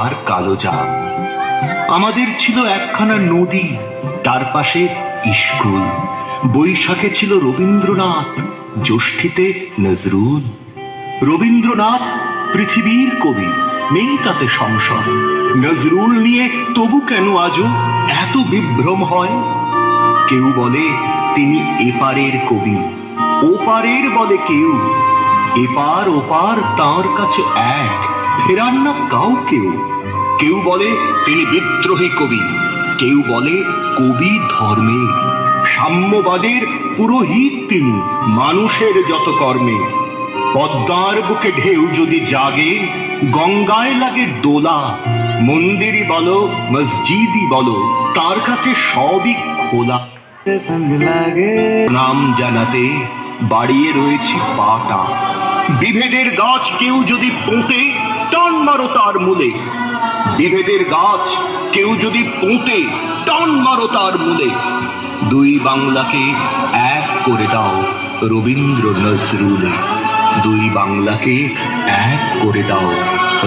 আর কালো জাম। আমাদের ছিল একখানা নদী, তার পাশে স্কুল বৈশাখে ছিল রবীন্দ্রনাথ, জ্যৈষ্ঠীতে নজরুল। রবীন্দ্রনাথ পৃথিবীর কবি, নেই তাতে সংশয়। নজরুল নিয়ে তবু কেন আজও এত বিভ্রম হয়? কেউ বলে তিনি এপারের কবি, ওপারের বলে কেউ। এপার ওপার তার কাছে এক। ফেরান না কাউকেও কেউ বলে তিনি বিদ্রোহী কবি। কেউ বলে কবি ধর্মের সাম্যবাদের পুরোহিত তিনি মানুষের যত কর্মে। পদ্মার বুকে ঢেউ যদি জাগে গঙ্গায় লাগে দোলা। মন্দিরই বলো মসজিদই বলো তার কাছে সবই খোলা। নাম জানাতে বাড়িয়ে রয়েছে পাটা। বিভেদের গাছ কেউ যদি পোঁতে টান মারো তার মূলে। বিভেদের গাছ কেউ যদি পুঁতে, টান মারো তার মূলে। দুই বাংলাকে এক করে দাও রবীন্দ্র নজরুলে। দুই বাংলাকে এক করে দাও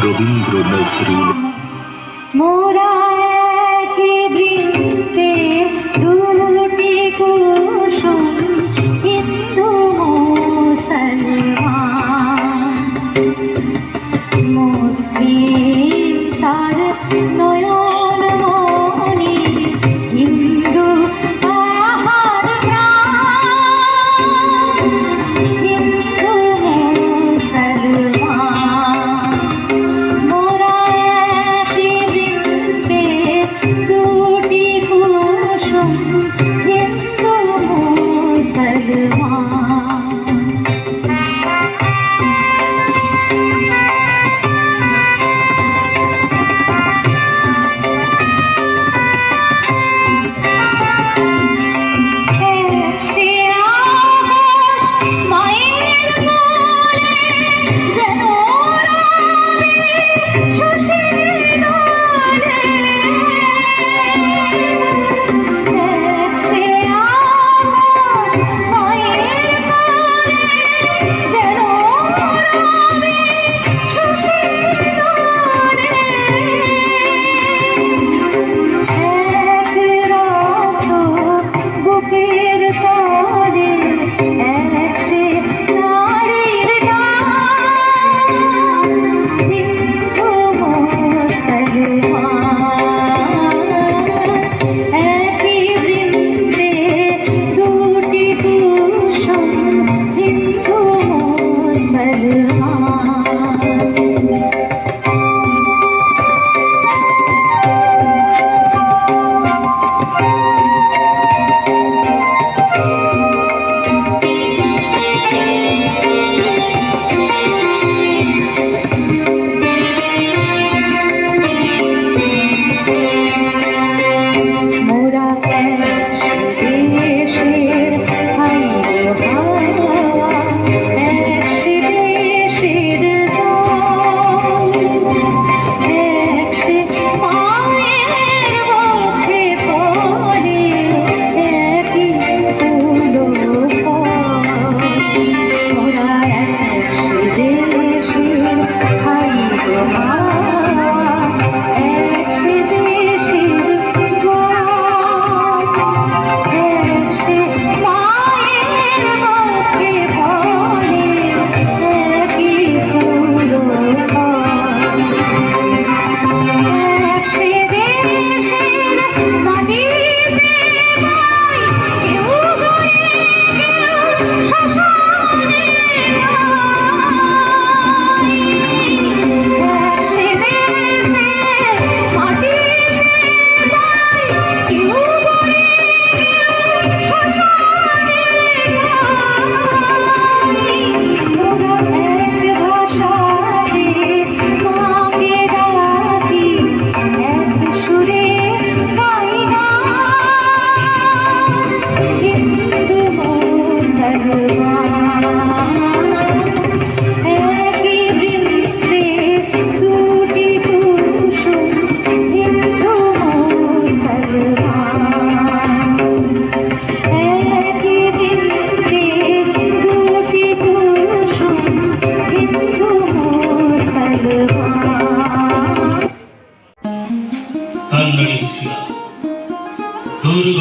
রবীন্দ্র নজরুল। তার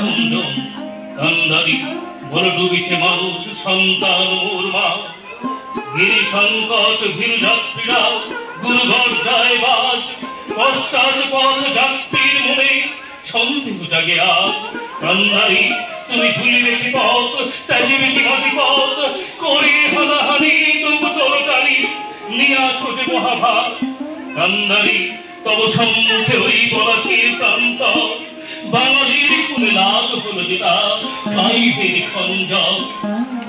কুঞ্জন কান্ডারি বড় ডুবিছে মানুষ, সন্তান মোর মা। গিরি সংকট ভীরু যাত্রীরা গুরুঘর যায় বাজ। পশ্চাৎ পথ যাত্রীর মনে সন্দেহ জাগে আজ। কান্দারি তুমি ভুলিবে কি পথ, ত্যাজিবে কি মাঝি পথ করে হানাহানি, তবু চলো টানি নিয়ে যে মহাভার কান্দারি তব সম্মুখে ওই পলাশির প্রান্ত বাঙালির খুলে লাল হলো যেটা পাইবের খঞ্জক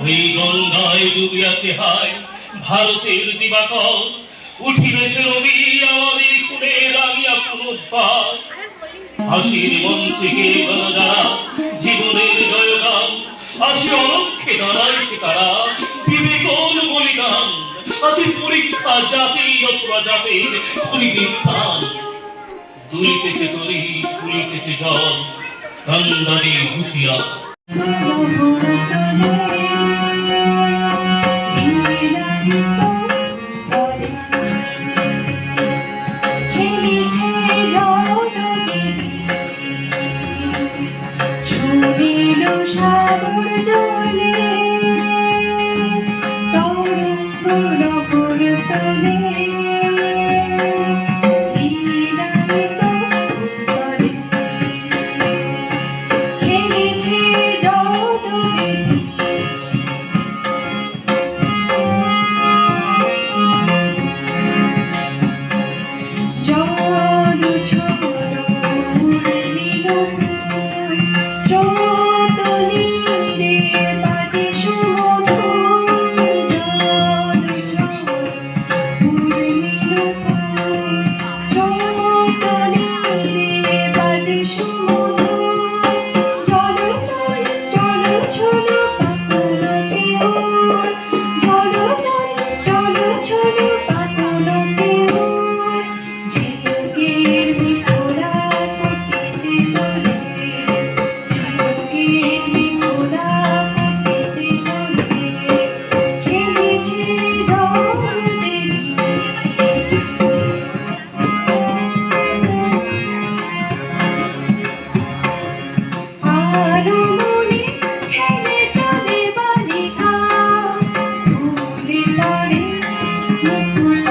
ওই গঙ্গায় ডুবিয়াছে হায় ভারতের দিবাকর উঠিবে সে রবি আমাদের খুলে রামিয়া পুনর্বার। হাসির মঞ্চে গে যারা জীবনের জয়গান। হাসি অলক্ষে দাঁড়াইছে তারা, দিবে কোন বলিদান? আছে পরীক্ষা জাতি অথবা জাতির পরিবিধান দুলিতেছে তরি তুলিতেছে জল কান্দারি হুঁশিয়ার Thank you. Música